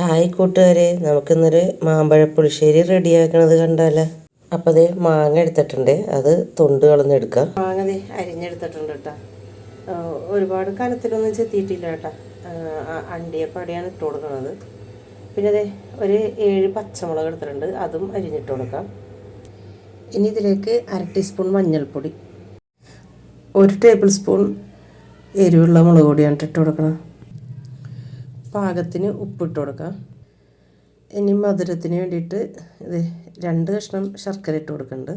Hi കൂട്ടുകാരെ നമുക്കിന്നൊരു മാമ്പഴ പുളിശ്ശേരി റെഡിയാക്കണത് കണ്ടാലോ? അപ്പോൾ അത് മാങ്ങ എടുത്തിട്ടുണ്ട് അത് തൊണ്ട് കളഞ്ഞെടുക്കാം മാങ്ങ ദേ അരിഞ്ഞെടുത്തിട്ടുണ്ട് കേട്ടോ. ഒരുപാട് കാലത്തിലൊന്നും ചെത്തിയിട്ടില്ല കേട്ടോ. അണ്ടിയപ്പടിയാണ് ഇട്ട് കൊടുക്കുന്നത്. പിന്നെ അതെ ഒരു ഏഴ് പച്ചമുളക് എടുത്തിട്ടുണ്ട് അതും അരിഞ്ഞിട്ട് കൊടുക്കാം. ഇനി ഇതിലേക്ക് അര ടീസ്പൂൺ മഞ്ഞൾപ്പൊടി. ഒരു ടേബിൾ സ്പൂൺ എരിവുള്ള മുളക് പൊടിയാണ് ഇട്ട് കൊടുക്കണം. പാകത്തിന് ഉപ്പിട്ട് കൊടുക്കാം ഇനി മധുരത്തിന് വേണ്ടിയിട്ട് ഇത് രണ്ട് കഷ്ണം ശർക്കര ഇട്ട് കൊടുക്കുന്നുണ്ട്.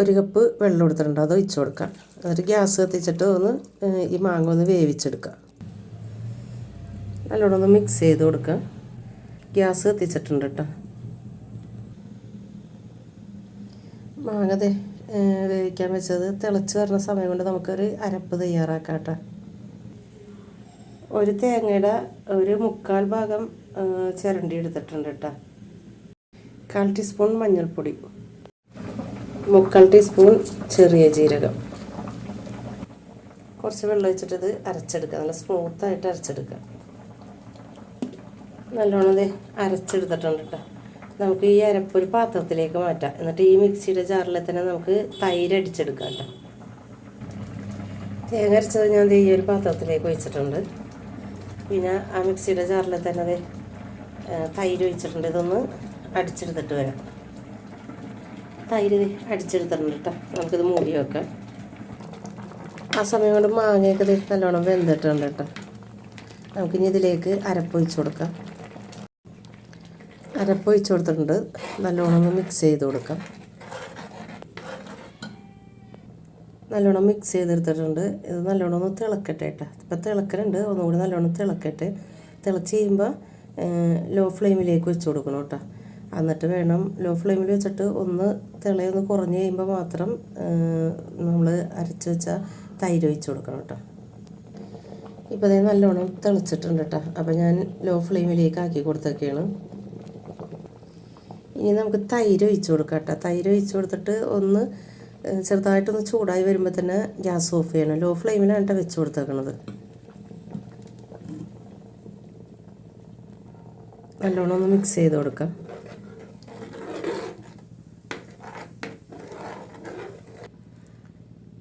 ഒരു കപ്പ് വെള്ളം എടുത്തിട്ടുണ്ട് അത് ഒഴിച്ച് കൊടുക്കാം എന്നിട്ട് ഗ്യാസ് കത്തിച്ചിട്ട് ഒന്ന് ഈ മാങ്ങ ഒന്ന് വേവിച്ചെടുക്കുക. നല്ലോണം ഒന്ന് മിക്സ് ചെയ്ത് കൊടുക്കുക. ഗ്യാസ് കത്തിച്ചിട്ടുണ്ട് കേട്ടോ. മാങ്ങ വേവിക്കാൻ വെച്ചത് തിളച്ച് വരുന്ന സമയം കൊണ്ട് നമുക്കൊരു അരപ്പ് തയ്യാറാക്കാം കേട്ടോ. ഒരു തേങ്ങയുടെ ഒരു മുക്കാൽ ഭാഗം ചിരണ്ടി എടുത്തിട്ടുണ്ട് കേട്ടോ കാൽ ടീസ്പൂൺ മഞ്ഞൾപ്പൊടി. മുക്കാൽ ടീസ്പൂൺ ചെറിയ ജീരകം. കുറച്ച് വെള്ളം വെച്ചിട്ടത് അരച്ചെടുക്കുക. നല്ല സ്മൂത്തായിട്ട് അരച്ചെടുക്കുക. നല്ലോണം ഇത് അരച്ചെടുത്തിട്ടുണ്ട് കേട്ടോ നമുക്ക് ഈ അരപ്പ് ഒരു പാത്രത്തിലേക്ക് മാറ്റാം. എന്നിട്ട് ഈ മിക്സിയുടെ ജാറിൽ തന്നെ നമുക്ക് തൈര് അടിച്ചെടുക്കാം കേട്ടോ തേങ്ങ അരച്ചത് ഞാൻ ഈ ഒരു പാത്രത്തിലേക്ക് ഒഴിച്ചിട്ടുണ്ട്. പിന്നെ ആ മിക്സിയുടെ ജാറിൽ തന്നെ അത് തൈര് ഒഴിച്ചിട്ടുണ്ട്. ഇതൊന്ന് അടിച്ചെടുത്തിട്ട് വരാം. തൈര് അടിച്ചെടുത്തിട്ടുണ്ട് കേട്ടോ. നമുക്കിത് മൂടി വെക്കാം. ആ സമയം കൊണ്ട് മാങ്ങയൊക്കെ നല്ലോണം വെന്തിട്ടുണ്ട് കേട്ടോ. നമുക്കിനി ഇതിലേക്ക് അരപ്പ് ഒഴിച്ച് കൊടുക്കാം. അരപ്പ് ഒഴിച്ച് കൊടുത്തിട്ടുണ്ട്. നല്ലോണം ഒന്ന് മിക്സ് ചെയ്ത് കൊടുക്കാം. നല്ലോണം മിക്സ് ചെയ്തെടുത്തിട്ടുണ്ട്. ഇത് നല്ലോണം ഒന്ന് തിളക്കട്ടെ കേട്ടോ ഇപ്പം തിളക്കലുണ്ട് ഒന്നുകൂടി നല്ലോണം തിളക്കട്ടെ. തിളച്ച് കഴിയുമ്പോൾ ലോ ഫ്ലെയിമിലേക്ക് വെച്ച് കൊടുക്കണം കേട്ടോ എന്നിട്ട് വേണം ലോ ഫ്ലെയിമിൽ വെച്ചിട്ട് ഒന്ന് തിളയൊന്ന് കുറഞ്ഞ് കഴിയുമ്പോൾ മാത്രം നമ്മൾ അരച്ച് വെച്ച തൈര് ഒഴിച്ച് കൊടുക്കണം കേട്ടോ ഇപ്പോൾ അതേ നല്ലോണം തിളച്ചിട്ടുണ്ട് കേട്ടോ അപ്പോൾ ഞാൻ ലോ ഫ്ലെയിമിലേക്ക് ആക്കി കൊടുത്തൊക്കെയാണ് ഇനി നമുക്ക് തൈര് ഒഴിച്ച് കൊടുക്കാം കേട്ടോ തൈര് ഒഴിച്ച് കൊടുത്തിട്ട് ഒന്ന് ചെറുതായിട്ടൊന്ന് ചൂടായി വരുമ്പോൾ തന്നെ ഗ്യാസ് ഓഫ് ചെയ്യണം. ലോ ഫ്ലെയിമിലാണ് കേട്ടോ വെച്ച് കൊടുത്തേക്കണത്. നല്ലോണം ഒന്ന് മിക്സ് ചെയ്ത് കൊടുക്കാം.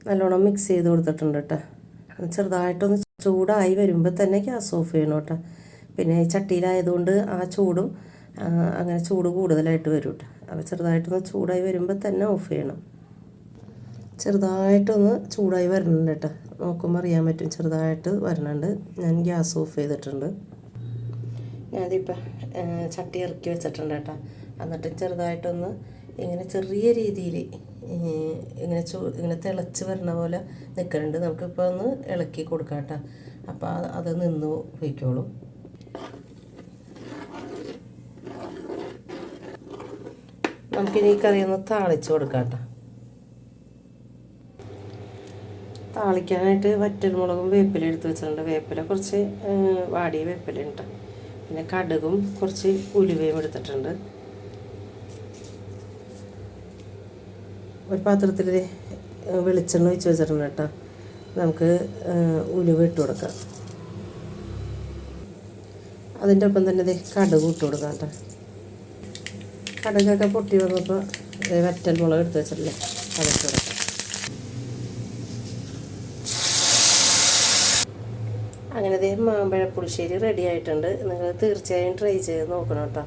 നല്ലോണം മിക്സ് ചെയ്ത് കൊടുത്തിട്ടുണ്ട് കേട്ടോ. ചെറുതായിട്ടൊന്ന് ചൂടായി വരുമ്പോൾ തന്നെ ഗ്യാസ് ഓഫ് ചെയ്യണം കേട്ടോ. പിന്നെ ചട്ടിയിലായതുകൊണ്ട് ആ ചൂടും അങ്ങനെ ചൂട് കൂടുതലായിട്ട് വരും കേട്ടോ. അപ്പോൾ ചെറുതായിട്ടൊന്ന് ചൂടായി വരുമ്പോൾ തന്നെ ഓഫ് ചെയ്യണം. ചെറുതായിട്ടൊന്ന് ചൂടായി വരുന്നുണ്ട് കേട്ടോ. നോക്കുമ്പോൾ അറിയാൻ പറ്റും ചെറുതായിട്ട് വരുന്നുണ്ട്. ഞാൻ ഗ്യാസ് ഓഫ് ചെയ്തിട്ടുണ്ട്. ഞാനിപ്പോൾ ചട്ടി ഇറക്കി വെച്ചിട്ടുണ്ട് കേട്ടോ. എന്നിട്ട് ചെറുതായിട്ടൊന്ന് ഇങ്ങനെ ചെറിയ രീതിയിൽ ഇങ്ങനെ ചൂ ഇങ്ങനെ തിളച്ച് വരുന്ന പോലെ നിൽക്കുന്നുണ്ട് നമുക്കിപ്പോൾ ഒന്ന് ഇളക്കി കൊടുക്കാം കേട്ടോ. അപ്പോൾ അത് നിന്ന് പോയിക്കോളും. നമുക്കിനി കറിയൊന്ന് താളിച്ച് കൊടുക്കാം കേട്ടോ. താളിക്കാനായിട്ട് വറ്റൽമുളകും വേപ്പില എടുത്ത് വെച്ചിട്ടുണ്ട്. വേപ്പില കുറച്ച് വാടിയ വേപ്പില ഉണ്ട് പിന്നെ കടുകും കുറച്ച് ഉലുവയും എടുത്തിട്ടുണ്ട്. ഒരു പാത്രത്തിൽ വെളിച്ചെണ്ണ ഒഴിച്ച് വെച്ചിട്ടുണ്ട് കേട്ടോ. നമുക്ക് ഉലുവ ഇട്ട് കൊടുക്കാം. അതിന്റെ ഒപ്പം തന്നെ ദേ കടുക് ഇട്ട് കൊടുക്കാം കേട്ടോ. കടുകൊക്കെ പൊട്ടി വന്നപ്പോൾ വറ്റൽ മുളക് എടുത്ത് വെച്ചിട്ടില്ലേ അതൊക്കെ കൊടുക്കാം. അങ്ങനെ ദേ മാമ്പഴ പുളിശ്ശേരി റെഡി ആയിട്ടുണ്ട്. നിങ്ങൾ തീർച്ചയായും ട്രൈ ചെയ്ത് നോക്കണം കേട്ടോ.